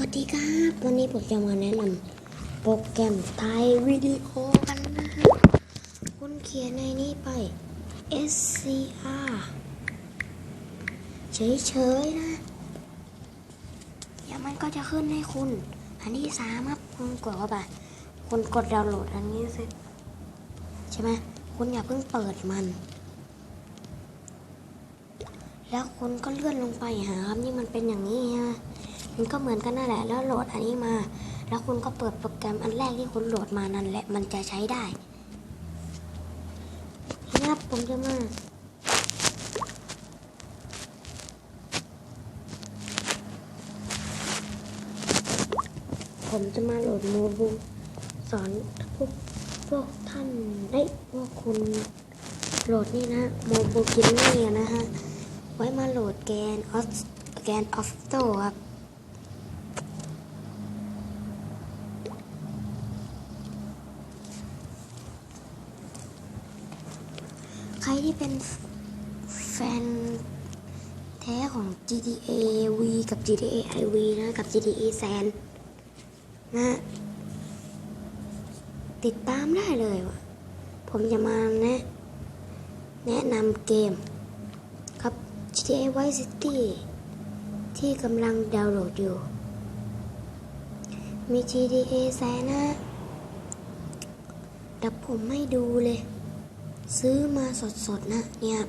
วัสดีครับ วันนี้ผมจะมาแนะนำโปรแกรมถ่ายวิดีโอกันนะฮะคุณเขียนในนี้ไป SCR เฉยๆนะเดี๋ยวมันก็จะขึ้นให้คุณ อันที่สามครับคุณกดเข้าไปคุณกดดาวน์โหลดอันนี้เสร็จใช่ไหมคุณอย่าเพิ่งเปิดมัน แล้วคุณก็เลื่อนลงไปหาครับนี่มันเป็นอย่างนี้ฮะ มันก็เหมือนกันนั่นแหละ แล้วโหลดอันนี้มา แล้วคุณก็เปิดโปรแกรมอันแรกที่คุณโหลดมานั่นแหละ มันจะใช้ได้ทีนี้ครับผมจะมาผมจะมาโหลดโมบูสอนพวกพวกท่านได้พวกคุณโหลดนี่นะโมบูกินนี่นะฮะ ไว้มาโหลดแกนออสแกนออฟโตครับ ใครที่เป็นแฟนแท้ของ GTA V กับ GTA IV นะกับ GTA San นะติดตามได้เลยว่ะ ผมจะมาแนะแนะนำเกมครับ GTA Vice City ที่กำลังดาวน์โหลดอยู่ มี GTA San นะเดี๋ยวผมให้ดูเลย ซื้อมาสดๆนะ เนี่ย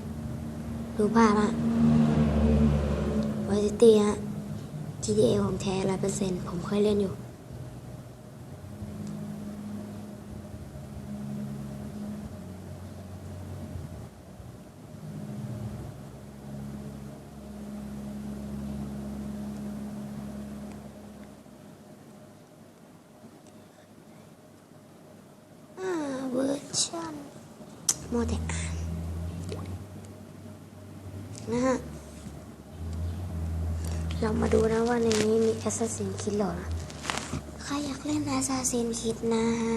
ดูภาพอะไวซิตี้ฮะ GTA ของแท้ร้อยเปอร์เซ็นต์ผมเคยเล่นอยู่อ่าเวอร์นโมแต่อ่านนะฮะ เรามาดูนะว่าในนี้มี Assassin Creed หรอนะใครอยากเล่น Assassin Creed นะฮะ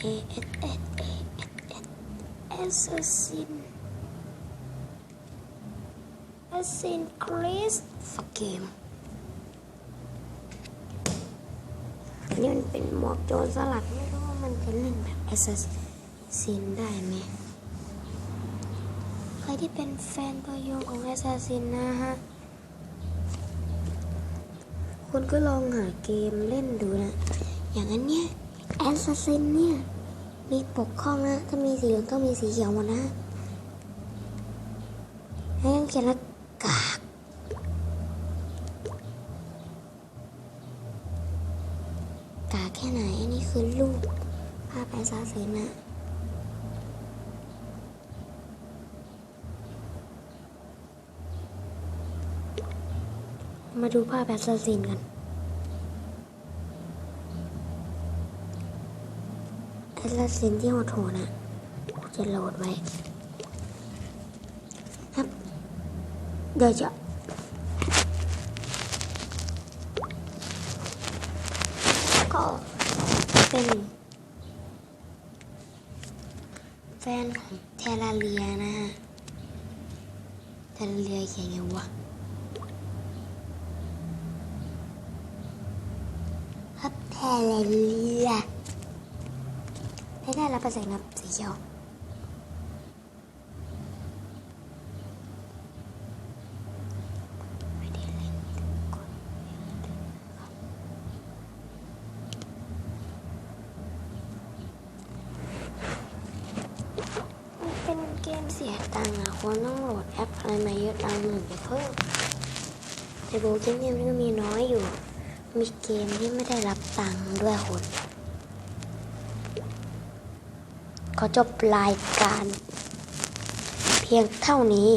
A S S A S S Assassin Assassin Creed ฟักเกมอันนี้มันเป็นหมวกโจรสลัดไม่รู้ว่ามันจะเล่นแบบแอส ซินได้ไหม ใครที่เป็นแฟนตัวยงของแอสซัสซินนะฮะ คุณก็ลองหาเกมเล่นดูนะ อย่างอันเนี้ยแอสซัสซินเนี่ย มีปกข้องนะ ถ้ามีสีเหลืองก็มีสีเขียวหมดนะให้ยังเขียนล้วกากกาแค่ไหน อันนี้คือรูปภาพแอสซาซินนะ มาดูภาพแอสซาซินกันแอสซาซินที่โหดโหดนะจะโหลดไว้ครับเดี๋ยวจะก็เป็นแฟนของเทราเลียนะฮะเทราเลียเขียนไงวะ ครับเทราเลียไม่ได้รับประสานนับสีเขียวไม่ได้เป็นเกมเสียตังค์อะคนต้องโหลดแอปอะไรมาเยอะตังค์หนึ่งไปเพิ่มแต่โบเกมเนี่ยมันก็มีน้อยอยู่ มีเกมที่ไม่ได้รับตังค์ด้วยคนขอจบรายการ เพียงเท่านี้